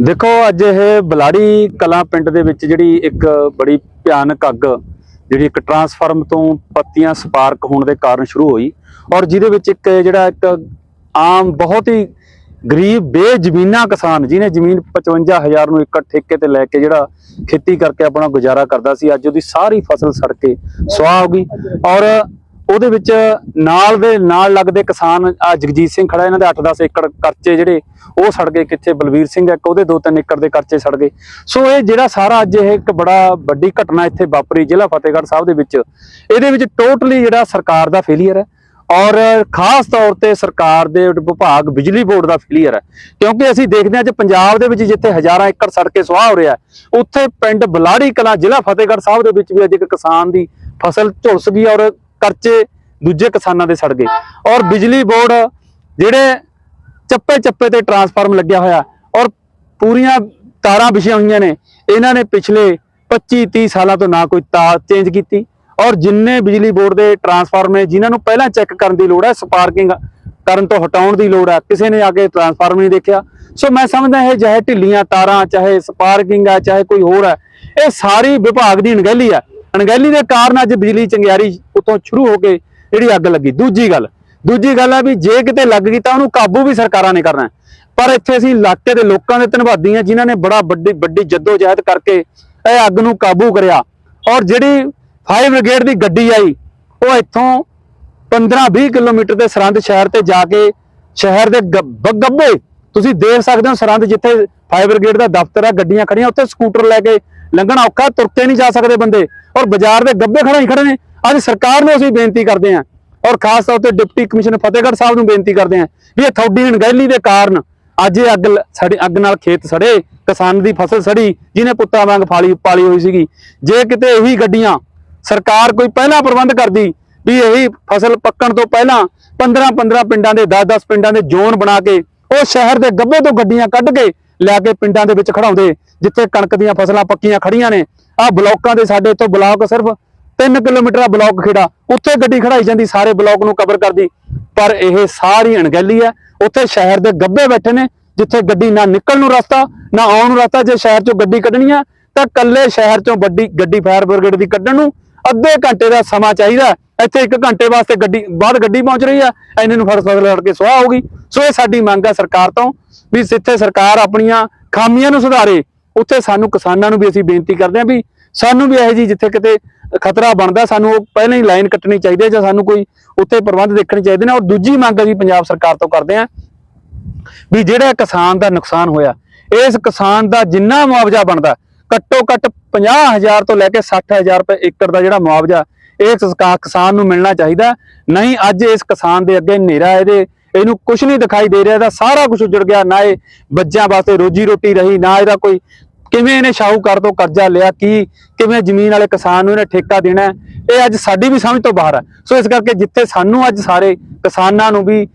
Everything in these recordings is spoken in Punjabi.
ਦੇਖੋ, ਅੱਜ ਇਹ ਬਲਾੜੀ ਕਲਾਂ ਪਿੰਡ ਦੇ ਵਿੱਚ ਜਿਹੜੀ ਇੱਕ ਬੜੀ ਭਿਆਨਕ ਅੱਗ, ਜਿਹੜੀ ਇੱਕ ਟਰਾਂਸਫਾਰਮ ਤੋਂ ਪੱਤੀਆਂ ਸਪਾਰਕ ਹੋਣ ਦੇ ਕਾਰਨ ਸ਼ੁਰੂ ਹੋਈ ਔਰ ਜਿਹਦੇ ਵਿੱਚ ਇੱਕ ਜਿਹੜਾ ਇੱਕ ਆਮ ਬਹੁਤ ਹੀ ਗਰੀਬ, ਬੇਜ਼ਮੀਨਾ ਕਿਸਾਨ ਜਿਹਨੇ ਜ਼ਮੀਨ 55000 ਨੂੰ ਏਕੜ ਠੇਕੇ ਤੇ ਲੈ ਕੇ ਜਿਹੜਾ ਖੇਤੀ ਕਰਕੇ ਆਪਣਾ ਗੁਜ਼ਾਰਾ ਕਰਦਾ ਸੀ, ਅੱਜ ਉਹਦੀ ਸਾਰੀ ਫਸਲ ਸੜ ਕੇ ਸੁਆਹ ਹੋ ਗਈ ਔਰ ਉਹਦੇ ਵਿੱਚ ਨਾਲ ਦੇ ਨਾਲ ਲੱਗਦੇ ਕਿਸਾਨ, ਆ ਜਗਜੀਤ ਸਿੰਘ ਖੜਾ, ਇਹਨਾਂ ਦੇ 8-10 ਏਕੜ ਕਰਚੇ ਜਿਹੜੇ, ਉਹ ਸੜ ਗਏ ਕਿੱਥੇ? ਬਲਵੀਰ ਸਿੰਘ ਇੱਕ, ਉਹਦੇ 2-3 ਏਕੜ ਦੇ ਕਰਚੇ ਸੜ ਗਏ। ਸੋ ਇਹ ਜਿਹੜਾ ਸਾਰਾ ਅੱਜ ਇਹ ਇੱਕ ਬੜਾ ਵੱਡੀ ਘਟਨਾ ਇੱਥੇ ਵਾਪਰੀ ਜ਼ਿਲ੍ਹਾ ਫਤਿਹਗੜ੍ਹ ਸਾਹਿਬ ਦੇ ਵਿੱਚ। ਇਹਦੇ ਵਿੱਚ ਟੋਟਲੀ ਜਿਹੜਾ ਸਰਕਾਰ ਦਾ ਫੇਲੀਅਰ ਹੈ ਔਰ ਖਾਸ ਤੌਰ ਤੇ ਸਰਕਾਰ ਦੇ ਵਿਭਾਗ, ਬਿਜਲੀ ਬੋਰਡ ਦਾ ਫੇਲੀਅਰ ਹੈ। ਕਿਉਂਕਿ ਅਸੀਂ ਦੇਖਦੇ ਹਾਂ ਜੇ ਪੰਜਾਬ ਦੇ ਵਿੱਚ ਜਿੱਥੇ ਹਜ਼ਾਰਾਂ ਏਕੜ ਸੜਕੇ ਸੁਆਹ ਹੋ ਰਿਹਾ ਉੱਥੇ ਪਿੰਡ ਬਲਾੜੀ ਕਲਾਂ ਜ਼ਿਲ੍ਹਾ ਫਤਿਹਗੜ੍ਹ ਸਾਹਿਬ ਦੇ ਵਿੱਚ ਵੀ ਅੱਜ ਇੱਕ ਕਿਸਾਨ ਦੀ ਫਸਲ ਝੁਲਸ ਗਈ ਔਰ ਕਰਚੇ ਦੂਜੇ ਕਿਸਾਨਾਂ ਦੇ ਸੜ ਗਏ। ਔਰ ਬਿਜਲੀ ਬੋਰਡ ਜਿਹੜੇ ਚੱਪੇ ਚੱਪੇ ਤੇ ਟਰਾਂਸਫਾਰਮ ਲੱਗਿਆ ਹੋਇਆ, ਔਰ ਪੂਰੀਆਂ ਤਾਰਾਂ ਵਿਛੀਆਂ ਹੋਈਆਂ ਨੇ, ਇਹਨਾਂ ਨੇ ਪਿਛਲੇ 25 30 ਸਾਲਾਂ ਤੋਂ ਨਾ ਕੋਈ ਤਾਰ ਚੇਂਜ ਕੀਤੀ। ਔਰ ਜਿੰਨੇ ਬਿਜਲੀ ਬੋਰਡ ਦੇ ਟਰਾਂਸਫਾਰਮ ਨੇ, ਜਿਨ੍ਹਾਂ ਨੂੰ ਪਹਿਲਾਂ ਚੈੱਕ ਕਰਨ ਦੀ ਲੋੜ ਹੈ ਸਪਾਰਕਿੰਗ ਕਰਨ ਤੋਂ ਹਟਾਉਣ ਦੀ ਲੋੜ ਹੈ, ਕਿਸੇ ਨੇ ਆ ਕੇ ਟਰਾਂਸਫਾਰਮ ਨਹੀਂ ਦੇਖਿਆ। ਸੋ ਮੈਂ ਸਮਝਦਾ ਇਹ ਚਾਹੇ ਢਿੱਲੀਆਂ ਤਾਰਾਂ, ਚਾਹੇ ਸਪਾਰਕਿੰਗ ਹੈ, ਚਾਹੇ ਕੋਈ ਹੋਰ ਹੈ, ਇਹ ਸਾਰੀ ਵਿਭਾਗ ਦੀ ਅਣਗਹਿਲੀ ਹੈ। ਅਣਗਹਿਲੀ ਦੇ ਕਾਰਨ ਅੱਜ ਬਿਜਲੀ ਚੰਗਿਆਰੀ ਉਤੋਂ ਸ਼ੁਰੂ ਹੋ ਕੇ ਜਿਹੜੀ ਅੱਗ ਲੱਗੀ। ਦੂਜੀ ਗੱਲ ਦੂਜੀ ਗੱਲ ਹੈ ਵੀ ਜੇ ਕਿਤੇ ਲੱਗ ਗਈ ਤਾਂ ਉਹਨੂੰ ਕਾਬੂ ਵੀ ਸਰਕਾਰਾਂ ਨੇ ਕਰਨਾ ਪਰ ਇੱਥੇ ਅਸੀਂ ਇਲਾਕੇ ਦੇ ਲੋਕਾਂ ਦੇ ਧੰਨਵਾਦੀ ਹਾਂ ਜਿਨ੍ਹਾਂ ਨੇ ਬੜਾ ਵੱਡੀ ਵੱਡੀ ਜਦੋਜਹਿਦ ਕਰਕੇ ਇਹ ਅੱਗ ਨੂੰ ਕਾਬੂ ਕਰਿਆ। ਔਰ ਜਿਹੜੀ ਫਾਇਰ ਬ੍ਰਿਗੇਡ ਦੀ ਗੱਡੀ ਆਈ, ਉਹ ਇੱਥੋਂ 15-20 ਕਿਲੋਮੀਟਰ ਦੇ ਸਰੰਦ ਸ਼ਹਿਰ ਤੇ ਜਾ ਕੇ ਸ਼ਹਿਰ ਦੇ ਗੱਬ- ਗੱਬੇ ਤੁਸੀਂ ਦੇਖ ਸਕਦੇ ਹੋ ਸਰੰਦ ਜਿੱਥੇ ਫਾਇਰ ਬ੍ਰਿਗੇਡ ਦਾ ਦਫ਼ਤਰ ਹੈ ਗੱਡੀਆਂ ਖੜੀਆਂ, ਉੱਥੇ ਸਕੂਟਰ ਲੈ ਕੇ ਲੰਘਣਾ ਔਖਾ ਤੁਰ ਕੇ ਨਹੀਂ ਜਾ ਸਕਦੇ ਬੰਦੇ। ਔਰ ਬਾਜ਼ਾਰ ਦੇ ਗੱਬੇ ਖੜੇ ਹੀ ਖੜੇ ਨੇ। ਅੱਜ ਸਰਕਾਰ ਨੂੰ ਅਸੀਂ ਬੇਨਤੀ ਕਰਦੇ ਹਾਂ ਔਰ ਖਾਸ ਤੌਰ ਤੇ ਡਿਪਟੀ ਕਮਿਸ਼ਨਰ ਫਤਿਹਗੜ੍ਹ ਸਾਹਿਬ ਨੂੰ ਬੇਨਤੀ ਕਰਦੇ ਹਾਂ ਵੀ ਇਹ ਤੁਹਾਡੀ ਅਣਗਹਿਲੀ ਦੇ ਕਾਰਨ ਅੱਜ ਇਹ ਅੱਗ ਸੜੇ ਅੱਗ ਨਾਲ ਖੇਤ ਸੜੇ, ਕਿਸਾਨ ਦੀ ਫਸਲ ਸੜੀ, ਜਿਹਨੇ ਪੁੱਤਾਂ ਵਾਂਗ ਫਾਲੀ, ਪਾਲੀ ਹੋਈ ਸੀਗੀ। ਜੇ ਕਿਤੇ ਇਹੀ ਗੱਡੀਆਂ ਸਰਕਾਰ ਕੋਈ ਪਹਿਲਾਂ ਪ੍ਰਬੰਧ ਕਰਦੀ ਵੀ ਇਹੀ ਫਸਲ ਪੱਕਣ ਤੋਂ ਪਹਿਲਾਂ 15 15 ਪਿੰਡਾਂ ਦੇ 10 10 ਪਿੰਡਾਂ ਦੇ ਜ਼ੋਨ ਬਣਾ ਕੇ ਉਹ ਸ਼ਹਿਰ ਦੇ ਗੱਬੇ ਤੋਂ ਗੱਡੀਆਂ ਕੱਢ ਕੇ ਲੈ ਕੇ ਪਿੰਡਾਂ ਦੇ ਵਿੱਚ ਖੜਾਉਂਦੇ, ਜਿੱਥੇ ਕਣਕ ਦੀਆਂ ਫਸਲਾਂ ਪੱਕੀਆਂ ਖੜੀਆਂ ਨੇ। ਆਹ ਬਲਾਕਾਂ ਦੇ ਸਾਡੇ ਤੋਂ ਬਲਾਕ ਸਿਰਫ 3 ਕਿਲੋਮੀਟਰ ਦਾ ਬਲਾਕ ਖੇੜਾ। ਉੱਥੇ ਗੱਡੀ ਖੜਾਈ ਜਾਂਦੀ, ਸਾਰੇ ਬਲਾਕ ਨੂੰ ਕਵਰ ਕਰਦੀ। ਪਰ ਇਹ ਸਾਰੀ ਅਣਗਹਿਲੀ ਹੈ। ਉੱਥੇ ਸ਼ਹਿਰ ਦੇ ਗੱਬੇ ਬੈਠੇ ਨੇ, ਜਿੱਥੇ ਗੱਡੀ ਨਾ ਨਿਕਲ ਨੂੰ ਰਸਤਾ, ਨਾ ਆਉਣ ਨੂੰ ਰਸਤਾ। ਜੇ ਸ਼ਹਿਰ ਚੋਂ ਗੱਡੀ ਕੱਢਣੀ ਆ, ਤਾਂ ਕੱਲੇ ਸ਼ਹਿਰ ਚੋਂ ਵੱਡੀ ਗੱਡੀ ਫਾਇਰ ਬ੍ਰਿਗੇਡ ਦੀ ਕੱਢਣ ਨੂੰ ਅੱਧੇ ਘੰਟੇ ਦਾ ਸਮਾਂ ਚਾਹੀਦਾ ਇੱਥੇ 1 ਘੰਟੇ ਵਾਸਤੇ ਗੱਡੀ, ਬਾਅਦ ਗੱਡੀ ਪਹੁੰਚ ਰਹੀ ਆ ਐਨੇ ਨੂੰ ਫੜ ਫਸਲ ਲੜ ਕੇ ਸੁਆਹ ਹੋ ਗਈ। ਸੋ ਇਹ ਸਾਡੀ ਮੰਗ ਆ ਸਰਕਾਰ ਤੋਂ ਵੀ ਜਿੱਥੇ ਸਰਕਾਰ ਆਪਣੀਆਂ ਖਾਮੀਆਂ ਨੂੰ ਸੁਧਾਰੇ, ਉੱਥੇ ਸਾਨੂੰ ਕਿਸਾਨਾਂ ਨੂੰ ਵੀ ਅਸੀਂ ਬੇਨਤੀ ਕਰਦੇ ਹਾਂ ਵੀ ਸਾਨੂੰ ਵੀ ਇਹੋ ਜੀ ਜਿੱਥੇ ਕਿਤੇ ਖਤਰਾ ਬਣਦਾ, ਸਾਨੂੰ ਉਹ ਪਹਿਲਾਂ ਹੀ ਲਾਈਨ ਕੱਟਣੀ ਚਾਹੀਦੀ ਹੈ ਜਾਂ ਸਾਨੂੰ ਕੋਈ ਉੱਥੇ ਪ੍ਰਬੰਧ ਦੇਖਣੇ ਚਾਹੀਦੇ ਨੇ। ਔਰ ਦੂਜੀ ਮੰਗ ਅਸੀਂ ਪੰਜਾਬ ਸਰਕਾਰ ਤੋਂ ਕਰਦੇ ਹਾਂ ਵੀ ਜਿਹੜਾ ਕਿਸਾਨ ਦਾ ਨੁਕਸਾਨ ਹੋਇਆ, ਇਸ ਕਿਸਾਨ ਦਾ ਜਿੰਨਾ ਮੁਆਵਜ਼ਾ ਬਣਦਾ, ਘੱਟੋ ਘੱਟ 50000 ਤੋਂ ਲੈ ਕੇ 60000 ਰੁਪਏ ਏਕੜ ਦਾ ਜਿਹੜਾ ਮੁਆਵਜ਼ਾ ਇਸ ਕਿਸਾ- ਕਿਸਾਨ ਨੂੰ ਮਿਲਣਾ ਚਾਹੀਦਾ। ਨਹੀਂ, ਅੱਜ ਇਸ ਕਿਸਾਨ ਦੇ ਅੱਗੇ ਹਨੇਰਾ ਇਹਦੇ ਇਹਨੂੰ ਕੁਝ ਨਹੀਂ ਦਿਖਾਈ ਦੇ ਰਿਹਾ, ਇਹਦਾ ਸਾਰਾ ਕੁਝ ਉਜੜ ਗਿਆ, ਨਾ ਇਹ ਬੱਚਿਆਂ ਵਾਸਤੇ ਰੋਜੀ ਰੋਟੀ ਰਹੀ, ਨਾ ਇਹਦਾ ਕੋਈ ਕਿਵੇਂ ਇਹਨੇ ਸ਼ਾਹੂਕਾਰ ਤੋਂ ਕਰਜ਼ਾ ਲਿਆ, ਕੀ, ਕਿਵੇਂ ਜ਼ਮੀਨ ਵਾਲੇ ਕਿਸਾਨ ਨੂੰ ਇਹਨੇ ਠੇਕਾ ਦੇਣਾ ਇਹ ਅੱਜ ਸਾਡੀ ਵੀ ਸਮਝ ਤੋਂ ਬਾਹਰ ਹੈ ਸੋ ਇਸ ਕਰਕੇ ਜਿੱਥੇ ਸਾਨੂੰ ਅੱਜ ਸਾਰੇ ਕਿਸਾਨਾਂ ਨੂੰ ਵੀ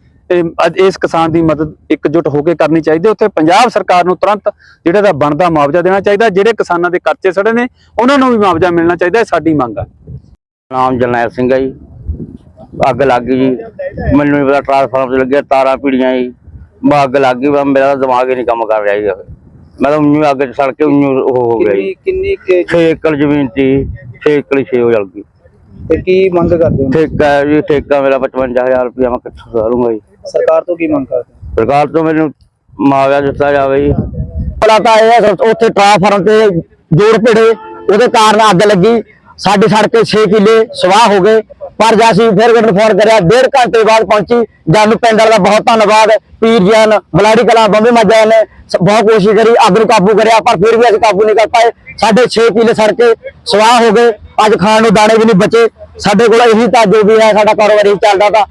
ਅੱਜ ਇਸ ਕਿਸਾਨ ਦੀ ਮਦਦ ਇਕਜੁੱਟ ਹੋ ਕੇ ਕਰਨੀ ਚਾਹੀਦੀ ਹੈ। ਉੱਥੇ ਪੰਜਾਬ ਸਰਕਾਰ ਨੂੰ ਤੁਰੰਤ ਜਿਹੜਾ ਦਾ ਬਣਦਾ ਮੁਆਵਜ਼ਾ ਦੇਣਾ ਚਾਹੀਦਾ, ਜਿਹੜੇ ਕਿਸਾਨਾਂ ਦੇ ਕਰਜ਼ੇ ਸੜੇ ਨੇ, ਉਹਨਾਂ ਨੂੰ ਵੀ ਮੁਆਵਜ਼ਾ ਮਿਲਣਾ ਚਾਹੀਦਾ, ਇਹ ਸਾਡੀ ਮੰਗ ਹੈ ਨਾਮ ਜਰਨੈਲ ਸਿੰਘ ਹੈ ਜੀ ਅੱਗ ਲੱਗ ਗਈ। ਜੀ ਮੈਨੂੰ ਨਹੀਂ ਪਤਾ ਟਰਾਂਸਫਾਰਮਰ 'ਚ ਲੱਗਿਆ ਤਾਰਾਂ ਪੀੜੀਆਂ ਜੀ। ਬਾ ਅੱਗ ਲੱਗ ਗਈ ਮੇਰਾ ਤਾਂ ਦਿਮਾਗ ਹੀ ਨਹੀਂ ਕੰਮ ਕਰ ਰਿਹਾ ਜੀ। ਮੈਂ ਤਾਂ ਉਈਂ ਅੱਗ 'ਚ ਸੜ ਕੇ ਉਹ ਹੋ ਗਿਆ ਜੀ। ਕਿੰਨੀ ਕਿੰਨੀ ਕੁ 6 ਏਕੜ ਜ਼ਮੀਨ ਸੀ 6 ਏਕੜ 6 ਹੋ ਜਲ ਗਈ। ਤੇ ਕੀ ਮੰਗ ਕਰਦੇ ਹੋ? ਠੇਕਾ ਜੀ ਠੇਕਾ ਮੇਰਾ 55000 ਰੁਪਇਆ ਮੈਂ ਕਿੱਥੋਂ ਸਾਰੂੰਗਾ ਜੀ। ਸਰਕਾਰ ਤੋਂ ਕੀ ਮੰਗ ਕਰਦੇ? ਸਰਕਾਰ ਤੋਂ ਮੈਨੂੰ ਮੁਆਵਜ਼ਾ ਦਿੱਤਾ ਜਾਵੇ ਜੀ। ਪਤਾ ਤਾਂ ਇਹ ਉੱਥੇ ਟ੍ਰਾਂਸਫਾਰਮ ਤੇ ਜੋੜ ਭਿੜੇ ਉਹਦੇ ਕਾਰਨ ਅੱਗ ਲੱਗੀ। ਸਾਡੇ ਸੜਕੇ 6 ਕਿੱਲੇ ਸਵਾਹ ਹੋ ਗਏ। ਪਰ ਜਦ ਅਸੀਂ ਫਿਰ ਗੱਡ ਫੋਨ ਕਰਿਆ, ਡੇਢ ਘੰਟੇ ਬਾਅਦ ਪਹੁੰਚੀ। ਜਦ ਨੂੰ ਪਿੰਡ ਦਾ ਬਹੁਤ ਧੰਨਵਾਦ। ਪੀਰ ਜਨ ਬਲਾੜੀ ਕਲਾਂ, ਬੰਬੇ ਮਾਜਾ ਨੇ ਬਹੁਤ ਕੋਸ਼ਿਸ਼ ਕਰੀ, ਅੱਗ ਨੂੰ ਕਾਬੂ ਕਰਿਆ, ਪਰ ਫਿਰ ਵੀ ਅਸੀਂ ਕਾਬੂ ਨਹੀਂ ਕਰ ਪਾਏ। ਸਾਡੇ 6 ਸੜ ਕੇ ਸਵਾਹ ਹੋ ਗਏ। ਅੱਜ ਖਾਣ ਨੂੰ ਦਾਣੇ ਵੀ ਨਹੀਂ ਬਚੇ। ਸਾਡੇ ਕੋਲ ਇਹੀ ਤਾਂ ਜੋ ਵੀ ਹੈ, ਸਾਡਾ ਕਾਰੋਬਾਰ ਹੀ ਚੱਲਦਾ ਤਾਂ